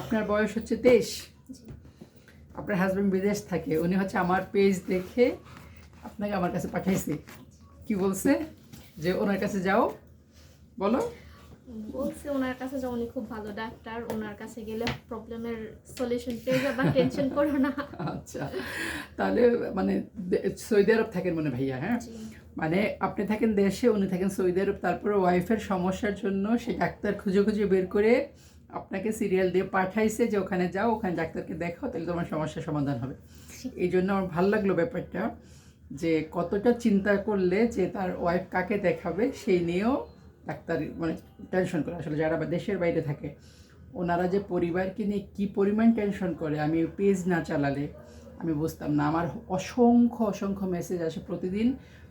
আপনার বয়স হচ্ছে তেইশ। আপনার হাজব্যান্ড বিদেশ থাকে। উনি হচ্ছে আমার পেজ দেখে আপনাকে আমার কাছে পাঠাইছে কি বলছে? যে ওনার কাছে যাও। বলো। বলছে ওনার কাছে যে উনি খুব ভালো ডাক্তার। ওনার কাছে গেলে প্রবলেমের সলিউশন পেয়ে যাবা টেনশন করো না। আচ্ছা। তাহলে মানে সৌদি আরব থাকেন মনে ভাইয়া হ্যাঁ? মানে আপনি থাকেন দেশে উনি থাকেন সৌদি আরব। তারপরে ওয়াইফের সমস্যার জন্য সে ডাক্তার খুঁজে খুঁজে বের করে আপনাকে সিরিয়াল দিয়ে পাঠাইছে যে ওখানে যাও, ওখানে ডাক্তারকে দেখাও, তাহলে তোমার সমস্যার সমাধান হবে। এই জন্য আমার ভালো লাগল ব্যাপারটা যে কতটা চিন্তা করলে যে তার ওয়াইফ কাকে দেখাবে সেই নিয়েও ডাক্তার মানে টেনশন করে। আসলে যারা দেশের বাইরে থাকে, ওনারা যে পরিবারকে নিয়ে কী পরিমাণ টেনশন করে, আমি পেজ না চালালে আমি বুঝতাম না। আমার অসংখ্য অসংখ্য মেসেজ আসে প্রতিদিন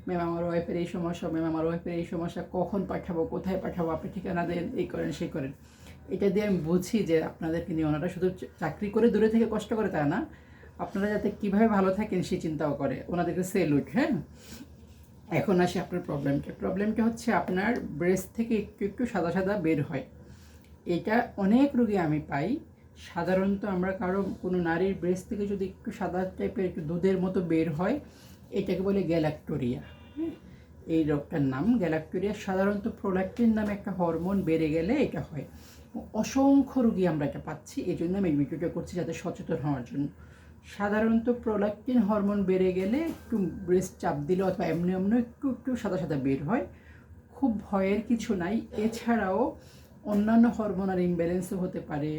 ম্যাম আমার ওয়াইফের এই সমস্যা ম্যাম আমার ওয়াইফের এই সমস্যা, কখন পাঠাবো, কোথায় পাঠাবো? আপনি ঠিকানা দেন, এই করেন, সেই করেন। এটা দিয়ে আমি বুঝি যে আপনাদেরকে নিয়ে ওনারা শুধু চাকরি করে দূরে থেকে কষ্ট করে তা না, আপনারা যাতে কীভাবে ভালো থাকেন সেই চিন্তাও করে। ওনাদেরকে সেলুট হ্যাঁ এখন আসে আপনার প্রবলেমটা প্রবলেমটা হচ্ছে আপনার ব্রেস্ট থেকে একটু একটু সাদা সাদা বের হয়। এটা অনেক রোগী আমি পাই। সাধারণত আমরা কারও কোনো নারীর ব্রেস্ট থেকে যদি একটু সাদা টাইপের একটু দুধের মতো বের হয়, এটাকে বলে গ্যালাক্টোরিয়া হ্যাঁ এই রোগটার নাম। গ্যালাক্টোরিয়া সাধারণত প্রোলাক্টিন নামে একটা হরমোন বেড়ে গেলে এটা হয়। অসংখ্য রোগী আমরা এটা পাচ্ছি এই জন্য আমি ভিডিওটা করছি যাতে সচেতন হওয়ার জন্য। সাধারণত প্রোলাক্টিন হরমোন বেড়ে গেলে একটু ব্রেস্ট চাপ দিলে অথবা এমনি এমনি একটু একটু সাদা সাদা বের হয়। খুব ভয়ের কিছু নাই। এছাড়াও অন্যান্য হরমোনাল ইমব্যালেন্সও হতে পারে।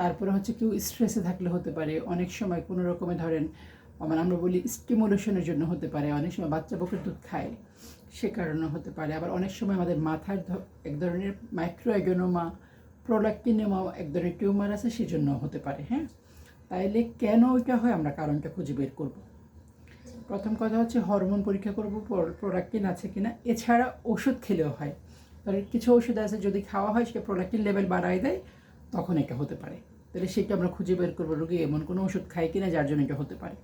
তারপরে হচ্ছে কেউ স্ট্রেসে থাকলে হতে পারে। অনেক সময় কোনো রকমে ধরেন মানে আমরা বলি স্টিমুলেশনের জন্য হতে পারে। অনেক সময় বাচ্চা বকের দুধ খায়, সে কারণে হতে পারে। আবার অনেক সময় আমাদের মাথার এক ধরনের মাইক্রো এগোনোমা প্রোলাক্টিনোমা এক ধরনের টিউমার আছে সেজন্য হতে পারে হ্যাঁ? তাইলে কেন ওইটা হয়? আমরা কারণটা খুঁজে বের করব। প্রথম কথা হচ্ছে হরমোন পরীক্ষা করব প্রোডাক্টিন আছে কিনা? এছাড়া ওষুধ খেলেও হয়। তাহলে কিছু ওষুধ আছে, যদি খাওয়া হয়, সেটা প্রোডাক্টিন লেভেল বাড়ায় দেয়, তখন এটা হতে পারে। তাহলে সেটা আমরা খুঁজে বের করব রোগী এমন কোনো ওষুধ খায় কিনা যার জন্য এটা হতে পারে।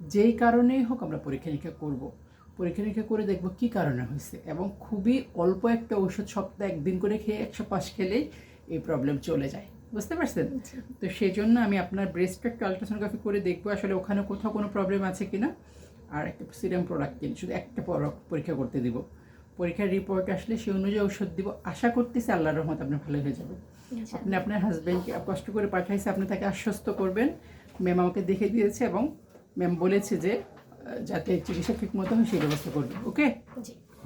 যেই কারণেই হোক আমরা পরীক্ষা নিরীক্ষা করব। পরীক্ষা নিরীক্ষা করে দেখব কী কারণে হয়েছে এবং খুবই অল্প একটা ওষুধ সপ্তাহে একদিন করে খেয়ে একশো পাঁচ খেলেই এই প্রবলেম চলে যায়। বুঝতে পারছেন? তো সেই জন্য আমি আপনার ব্রেস্টটা একটা আলট্রাসোনোগ্রাফি করে দেখব আসলে ওখানে কোথাও কোনো প্রবলেম আছে কিনা আর একটা সিরাম প্রোডাক্ট কিনে শুধু একটা পর- পরীক্ষা করতে দিব। পরীক্ষার রিপোর্ট আসলে সেই অনুযায়ী ওষুধ দিব। আশা করতেছি আল্লাহর রহমত আপনি ভালো হয়ে যাবেন। আপনি আপনার হাজব্যান্ডকে কষ্ট করে পাঠাইছে আপনি তাকে আশ্বস্ত করবেন। ম্যাম আমাকে দেখে দিয়েছে এবং ম্যাম বলেছে যে যাতে চিকিৎসা ঠিক মতো হয় সেই ব্যবস্থা করবে। Okay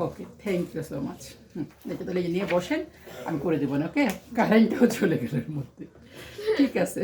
okay thank you so much hmm এটা তাহলে নিয়ে বসেন আমি করে দেবো না ওকে কারেন্টটাও চলে গেল মধ্যে। ঠিক আছে।